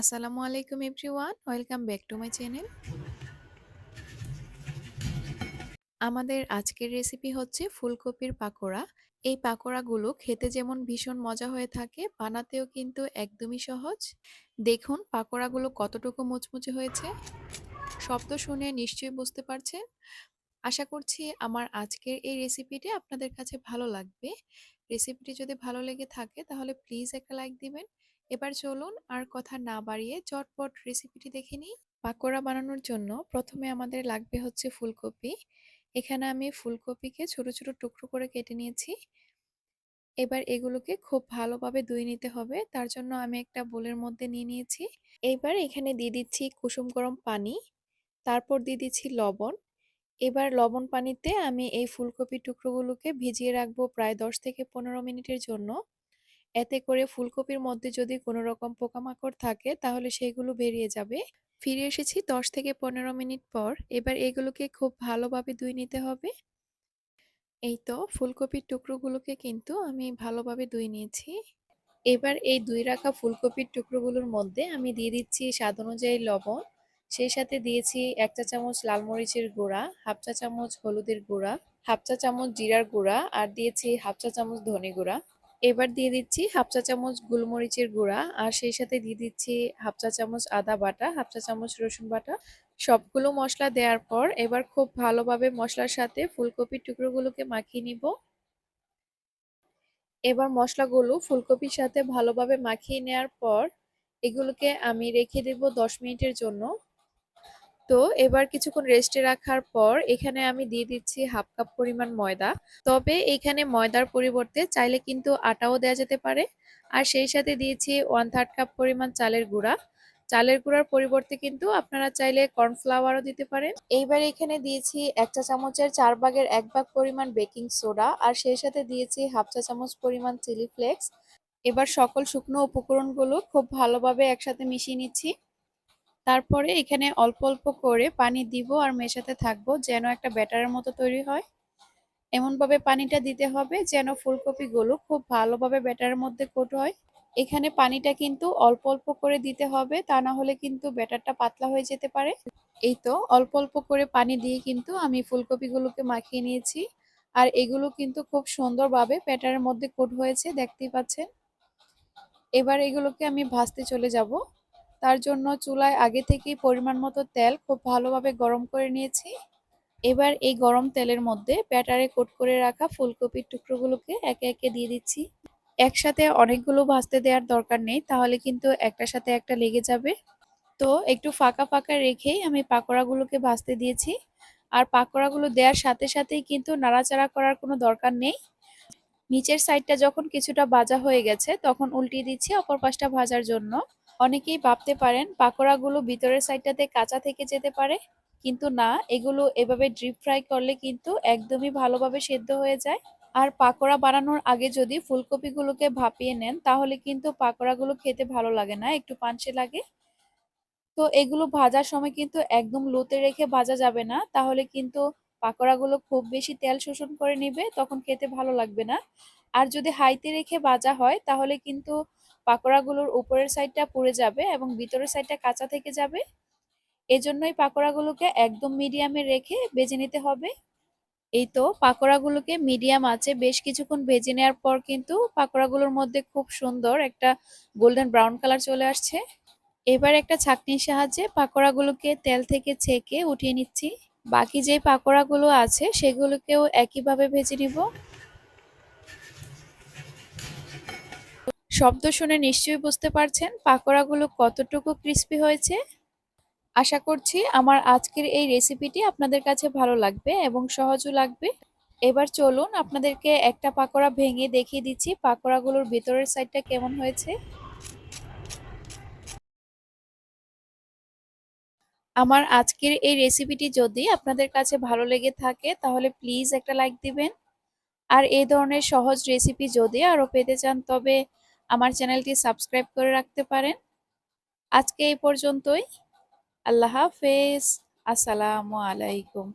আসসালামু আলাইকুম everyone, welcome back to my channel. আমাদের আজকের রেসিপি হচ্ছে ফুলকপির পাকোড়া। এই পাকোড়াগুলো খেতে যেমন ভীষণ মজা হয়ে থাকে, বানাতেও কিন্তু একদমই সহজ। দেখুন পাকোড়াগুলো কতটুকু মুচমুচে হয়েছে। শব্দ শুনে নিশ্চয়ই বুঝতে পারছেন। আশা করছি আমার আজকের এই রেসিপিটি আপনাদের কাছে ভালো লাগবে। রেসিপিটি যদি ভালো লেগে থাকে তাহলে প্লিজ একটা লাইক দিবেন। এবার চলুন আর কথা না বাড়িয়ে চটপট রেসিপিটি দেখে নিই। পাকোড়া বানানোর জন্য প্রথমে আমাদের লাগবে হচ্ছে ফুলকপি। এখানে আমি ফুলকপিকে ছোট ছোট টুকরো করে কেটে নিয়েছি। এবার এগুলোকে খুব ভালোভাবে ধুয়ে নিতে হবে। তার জন্য আমি একটা বোলের মধ্যে নিয়ে নিয়েছি। এইবার এখানে দিয়ে দিচ্ছি কুসুম গরম পানি, তারপর দিয়ে দিচ্ছি লবণ। এবার লবণ পানিতে আমি এই ফুলকপির টুকরোগুলোকে ভিজিয়ে রাখব প্রায় দশ থেকে পনেরো মিনিটের জন্য। এতে করে ফুলকপির মধ্যে যদি কোনো রকম পোকামাকড় থাকে, তাহলে সেগুলো বেরিয়ে যাবে। ফিরে এসেছি দশ থেকে পনেরো মিনিট পর। এবার এগুলোকে খুব ভালোভাবে ধুয়ে নিতে হবে। এই তো ফুলকপির টুকরোগুলোকে কিন্তু আমি ভালোভাবে ধুয়ে নিয়েছি। এবার এই দুই রাখা ফুলকপির টুকরোগুলোর মধ্যে আমি দিয়ে দিচ্ছি স্বাদ অনুযায়ী লবণ। সেই সাথে দিয়েছি এক চা চামচ লাল মরিচের গুঁড়া, হাফ চা চামচ হলুদের গুঁড়া, হাফ চা চামচ জিরার গুঁড়া, আর দিয়েছি হাফ চা চামচ ধনে গুঁড়া। এবার দিয়ে দিচ্ছি হাফ চা চামচ গোলমরিচের গুঁড়া, আর সেই সাথে দিয়ে দিচ্ছি হাফ চা চামচ আদা বাটা, হাফ চা চামচ রসুন বাটা। সবগুলো মশলা দেওয়ার পর এবার খুব ভালোভাবে মশলার সাথে ফুলকপির টুকরোগুলোকে মাখিয়ে নিব। এবার মশলাগুলো ফুলকপির সাথে ভালোভাবে মাখিয়ে নেওয়ার পর এগুলোকে আমি রেখে দেব দশ মিনিটের জন্য। তো এবার কিছুক্ষণ রেস্টে রাখার পর এখানে আমি দিয়ে দিচ্ছি হাফ কাপ পরিমাণ ময়দা। তবে এখানে ময়দার পরিবর্তে চাইলে কিন্তু আটাও দেওয়া যেতে পারে। আর সেই সাথে দিয়েছি ওয়ান থার্ড কাপ পরিমাণ চালের গুঁড়া। চালের গুঁড়ার পরিবর্তে কিন্তু আপনারা চাইলে কর্নফ্লাওয়ারও দিতে পারেন। এইবার এখানে দিয়েছি এক চা চামচের চার ভাগের এক ভাগ পরিমাণ বেকিং সোডা আর সেই সাথে দিয়েছি হাফ চা চামচ পরিমাণ চিলি ফ্লেক্স এবার সকল শুকনো উপকরণগুলো খুব ভালোভাবে একসাথে মিশিয়ে নিচ্ছি। তারপরে এখানে অল্প অল্প করে পানি দিব আর মেশাতে থাকব, যেন একটা ব্যাটারের মতো তৈরি হয়। এমনভাবে পানিটা দিতে হবে যেন ফুলকপিগুলো খুব ভালোভাবে ব্যাটারের মধ্যে কোট হয়। এখানে পানিটা কিন্তু অল্প অল্প করে দিতে হবে, তা না হলে কিন্তু ব্যাটারটা পাতলা হয়ে যেতে পারে। এই তো অল্প অল্প করে পানি দিয়ে কিন্তু আমি ফুলকপিগুলোকে মাখিয়ে নিয়েছি। আর এগুলো কিন্তু খুব সুন্দরভাবে ব্যাটারের মধ্যে কোট হয়েছে, দেখতেই পাচ্ছেন। এবার এগুলোকে আমি ভাজতে চলে যাব। তার জন্য চুলায় আগে থেকেই পরিমাণ মতো তেল খুব ভালোভাবে গরম করে নিয়েছি। এবার এই গরম তেলের মধ্যে ব্যাটারে কোট করে রাখা ফুলকপির টুকরোগুলোকে একে একে দিয়ে দিচ্ছি। একসাথে অনেকগুলো ভাজতে দেওয়ার দরকার নেই, তাহলে কিন্তু একটার সাথে একটা লেগে যাবে। তো একটু ফাঁকা ফাঁকা রেখেই আমি পাকোড়াগুলোকে ভাজতে দিয়েছি। আর পাকোড়াগুলো দেওয়ার সাথে সাথেই কিন্তু নাড়াচাড়া করার কোনো দরকার নেই। নিচের সাইডটা যখন কিছুটা ভাজা হয়ে গেছে, তখন উল্টিয়ে দিচ্ছি অপর পাশটা ভাজার জন্য। অনেকেই ভাবতে পারেন পাকোড়াগুলো ভিতরের সাইডটাতে কাঁচা থেকে যেতে পারে, কিন্তু না, এগুলো এভাবে ড্রিপ ফ্রাই করলে কিন্তু একদমই ভালোভাবে সেদ্ধ হয়ে যায়। আর পাকোড়া বানানোর আগে যদি ফুলকপিগুলোকে ভাপিয়ে নেন, তাহলে কিন্তু পাকোড়াগুলো খেতে ভালো লাগে না, একটু পানসে লাগে। তো এগুলো ভাজার সময় কিন্তু একদম লোতে রেখে ভাজা যাবে না, তাহলে কিন্তু পাকোড়াগুলো খুব বেশি তেল শোষণ করে নিবে, তখন খেতে ভালো লাগবে না। আর যদি হাইতে রেখে ভাজা হয়, তাহলে কিন্তু পাকোড়াগুলোর উপরের সাইডটা পুড়ে যাবে এবং ভিতরের সাইডটা কাঁচা থেকে যাবে। এজন্যই পাকোড়াগুলোকে একদম মিডিয়ামে রেখে ভেজে নিতে হবে। এই তো পাকোড়াগুলোকে মিডিয়াম আছে। বেশ কিছুক্ষণ ভেজে নেওয়ার পর কিন্তু পাকোড়াগুলোর মধ্যে খুব সুন্দর একটা গোল্ডেন ব্রাউন কালার চলে আসছে। এবার একটা ছাকনির সাহায্যে পাকোড়াগুলোকে তেল থেকে ছেঁকে উঠিয়ে নিচ্ছি। বাকি যে পাকোড়াগুলো আছে সেগুলোকেও একইভাবে ভেজে নিব। শব্দ শুনে নিশ্চয়ই বুঝতে পারছেন পাকোড়াগুলো কতটুকু ক্রিস্পি হয়েছে। আশা করছি আমার আজকের এই রেসিপিটি আপনাদের কাছে ভালো লাগবে এবং সহজও লাগবে। এবার চলুন আপনাদেরকে একটা পাকোড়া ভেঙে দেখিয়ে দিচ্ছি পাকোড়াগুলোর ভিতরের সাইডটা কেমন হয়েছে। আমার আজকের এই রেসিপিটি যদি আপনাদের কাছে ভালো লেগে থাকে তাহলে প্লিজ একটা লাইক দিবেন। আর এই ধরনের সহজ রেসিপি যদি আরও পেতে চান তবে আমার চ্যানেলটি সাবস্ক্রাইব করে রাখতে পারেন। আজকে এই পর্যন্তই। আল্লাহ হাফেজ। আসসালামু আলাইকুম।